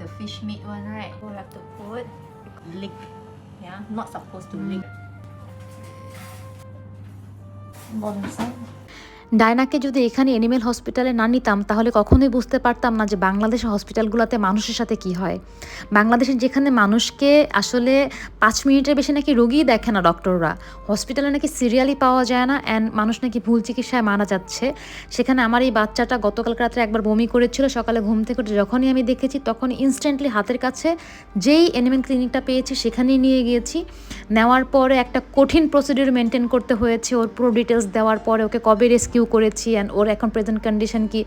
the fish meat one, right? We'll have to put lick. Yeah, not supposed to lick. Bonsai. ডায়নাকে যদি এখানে animal হসপিটালে না নিতাম, তাহলে কখনোই বুঝতে পারতাম না যে বাংলাদেশের হসপিটালগুলোতে মানুষের সাথে কি হয়। বাংলাদেশের যেখানে মানুষকে আসলে পাঁচ মিনিটের বেশি নাকি রোগীই দেখে না ডক্টররা হসপিটালে নাকি সিরিয়ালি পাওয়া যায় না অ্যান্ড মানুষ নাকি ভুল চিকিৎসায় মারা যাচ্ছে। সেখানে আমার এই বাচ্চাটা গতকাল রাত্রে একবার বমি করেছিল, সকালে ঘুম থেকে উঠে যখনই আমি দেখেছি তখন ইনস্ট্যান্টলি হাতের কাছে যেই এনিমেল ক্লিনিকটা পেয়েছি সেখানেই নিয়ে গিয়েছি। নেওয়ার পরে একটা কঠিন প্রসিডিউর মেনটেন করতে হয়েছে, ওর পুরো ডিটেলস দেওয়ার পরে ওকে কবে রেস্কিউ করেছি অ্যান্ড ওর এখন প্রেজেন্ট কন্ডিশন কি,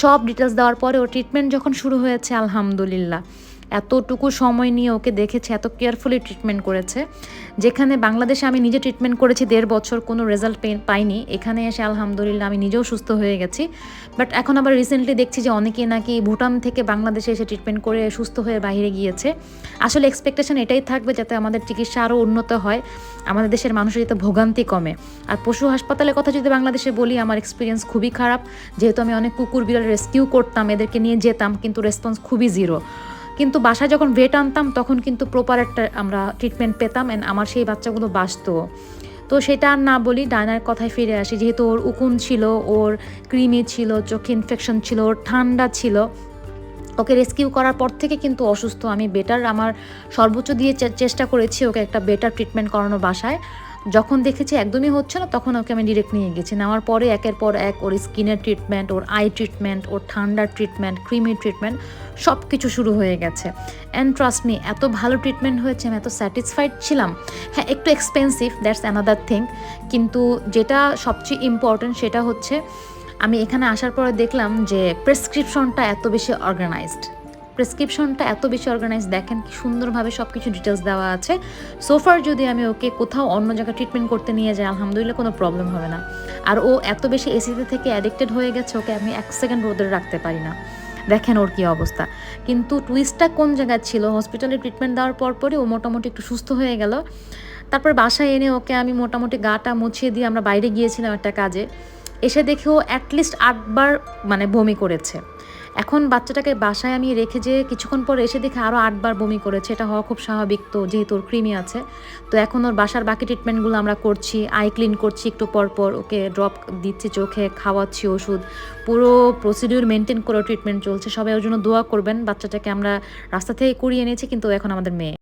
সব ডিটেলস দেওয়ার পরে ওর ট্রিটমেন্ট যখন শুরু হয়েছে, আলহামদুলিল্লাহ। এতটুকু সময় নিয়ে ওকে দেখেছে, এত কেয়ারফুলি ট্রিটমেন্ট করেছে, যেখানে বাংলাদেশে আমি নিজে ট্রিটমেন্ট করেছি দেড় বছর, কোনো রেজাল্ট পাইনি। এখানে এসে আলহামদুলিল্লাহ আমি নিজেও সুস্থ হয়ে গেছি। বাট এখন আবার রিসেন্টলি দেখছি যে অনেকে নাকি ভুটান থেকে বাংলাদেশে এসে ট্রিটমেন্ট করে সুস্থ হয়ে বাইরে গিয়েছে। আসলে এক্সপেকটেশন এটাই থাকবে যাতে আমাদের চিকিৎসা আরও উন্নত হয়। আমাদের দেশের মানুষের যাতে ভোগান্তি কমে। আর পশু হাসপাতালের কথা যদি বাংলাদেশে বলি, আমার এক্সপিরিয়েন্স খুবই খারাপ। যেহেতু আমি অনেক কুকুর বিড়াল রেস্কিউ করতাম, এদেরকে নিয়ে যেতাম, কিন্তু রেসপন্স খুবই জিরো কিন্তু বাসায় যখন ভেট আনতাম, তখন কিন্তু প্রপার একটা আমরা ট্রিটমেন্ট পেতাম অ্যান্ড আমার সেই বাচ্চাগুলো বাঁচতো। তো সেটা আর না বলি, ডায়নার কথায় ফিরে আসি। যেহেতু ওর উকুন ছিল, ওর ক্রিমি ছিল, চোখে ইনফেকশন ছিল, ওর ঠান্ডা ছিল, ওকে রেস্কিউ করার পর থেকে কিন্তু অসুস্থ। আমি বেটার আমার সর্বোচ্চ দিয়ে চেষ্টা করেছি ওকে একটা বেটার ট্রিটমেন্ট করানো বাসায়। যখন দেখেছি একদমই হচ্ছে না, তখন ওকে আমি ডিরেক্ট নিয়ে গেছি। নেওয়ার পরে একের পর এক ওর স্কিনের ট্রিটমেন্ট ওর আই ট্রিটমেন্ট ওর ঠান্ডার ট্রিটমেন্ট ক্রিমি ট্রিটমেন্ট সব কিছু শুরু হয়ে গেছে। অ্যান্ড ট্রাস্ট মি এত ভালো ট্রিটমেন্ট হয়েছে, আমি এত স্যাটিসফাইড ছিলাম। হ্যাঁ একটু এক্সপেন্সিভ দ্যাটস অ্যানাদার থিং কিন্তু যেটা সবচেয়ে ইম্পর্ট্যান্ট সেটা হচ্ছে, আমি এখানে আসার পরে দেখলাম যে প্রেসক্রিপশনটা এত বেশি অর্গানাইজড প্রেসক্রিপশনটা এত বেশি অর্গানাইজ দেখেন কি সুন্দরভাবে সব কিছু ডিটেলস দেওয়া আছে। সোফার যদি আমি ওকে কোথাও অন্য জায়গায় ট্রিটমেন্ট করতে নিয়ে যাই, আলহামদুলিল্লাহ কোনো প্রবলেম হবে না। আর ও এত বেশি এসিতে থেকে অ্যাডিক্টেড হয়ে গেছে, ওকে আমি এক সেকেন্ড রোদে রাখতে পারি না। দেখেন ওর কী অবস্থা। কিন্তু টুইস্টটা কোন জায়গায় ছিল? হসপিটালে ট্রিটমেন্ট দেওয়ার পর পরই ও মোটামুটি একটু সুস্থ হয়ে গেল। তারপর বাসায় এনে ওকে আমি মোটামুটি গাটা মুছিয়ে দিয়ে আমরা বাইরে গিয়েছিলাম একটা কাজে। এসে দেখে ও অ্যাটলিস্ট আটবার মানে বমি করেছে। এখন বাচ্চাটাকে বাসায় আমি রেখে যে কিছুক্ষণ পর এসে দেখে আরও আটবার বমি করেছে। এটা হওয়া খুব স্বাভাবিক তো, যেহেতু ওর কৃমি আছে। তো এখন ওর বাসার বাকি ট্রিটমেন্টগুলো আমরা করছি আই ক্লিন করছি একটু পর পর, ওকে ড্রপ দিচ্ছি চোখে, খাওয়াচ্ছি ওষুধ। পুরো প্রসিডিউর মেনটেন করে ট্রিটমেন্ট চলছে। সবাই ওর জন্য দোয়া করবেন। বাচ্চাটাকে আমরা রাস্তা থেকে কুড়িয়ে এনেছি, কিন্তু এখন আমাদের মেয়ে।